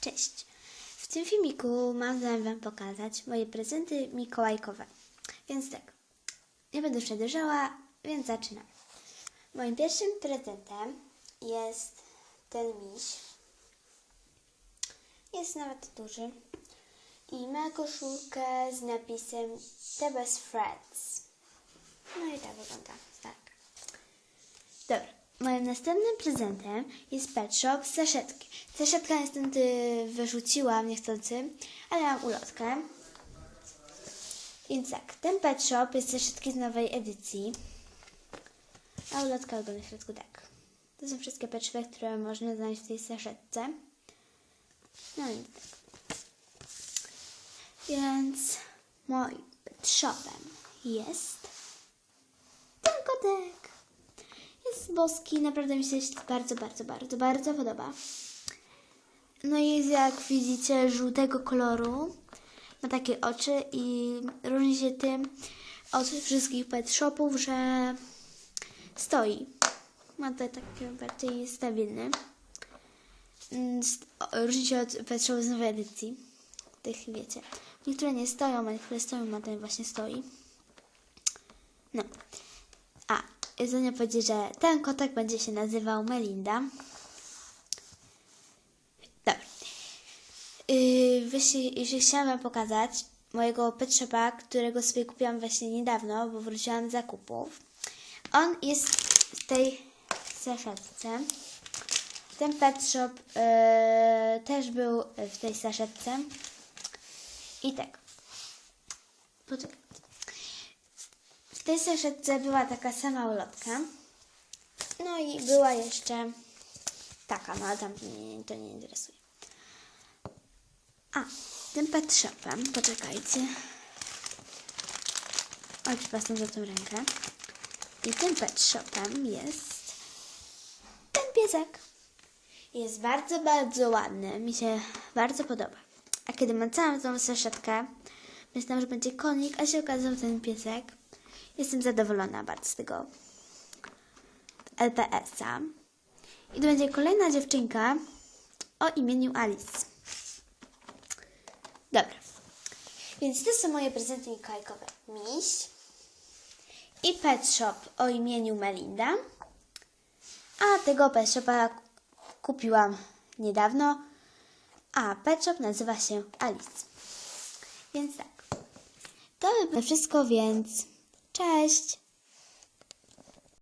Cześć! W tym filmiku mam zamiar Wam pokazać moje prezenty mikołajkowe. Więc tak, nie będę przedłużała, więc zaczynam. Moim pierwszym prezentem jest ten miś. Jest nawet duży. I ma koszulkę z napisem The Best Friends. No i tak wygląda. Tak. Dobra. Moim następnym prezentem jest Pet Shop z saszetki. Saszetka niestety wyrzuciłam niechcący, ale mam ulotkę. Więc tak, ten Pet Shop jest saszetki z nowej edycji. A ulotka wygląda w środku tak. To są wszystkie Shopy, które można znaleźć w tej saszetce. No i tak. Więc moim Pet Shopem jest ten kotek. Boski, naprawdę mi się bardzo, bardzo, bardzo, bardzo podoba. No i jest jak widzicie żółtego koloru. Ma takie oczy i różni się tym od wszystkich pet shopów, że stoi. Ma to taki bardziej stabilny. Mm, Różni się od pet shopów z nowej edycji. Tych wiecie. Niektóre nie stoją, a niektóre stoją, a ten właśnie stoi. No. A, jedzenie powiedzieć, że ten kotek będzie się nazywał Melinda. Dobra. Yy, chciałam Wam pokazać mojego pet shopa, którego sobie kupiłam właśnie niedawno, bo wróciłam z zakupów. On jest w tej saszetce. Ten pet yy, też był w tej saszetce. I tak. Poczekajcie. W tej saszetce była taka sama ulotka. No i była jeszcze taka, no ale tam to nie interesuje. A, tym pet shopem, poczekajcie. Oj, przepraszam za tą rękę. I tym pet shopem jest ten piesek. Jest bardzo, bardzo ładny. Mi się bardzo podoba. A kiedy mam całą tą saszetkę, myślałam, że będzie konik, a się okazał ten piesek. Jestem zadowolona bardzo z tego LPS-a. I to będzie kolejna dziewczynka o imieniu Alice. Dobra. Więc to są moje prezenty mikołajkowe. Miś i Pet Shop o imieniu Melinda. A tego Pet Shopa kupiłam niedawno. A Pet Shop nazywa się Alice. Więc tak. To by było wszystko, więc cześć!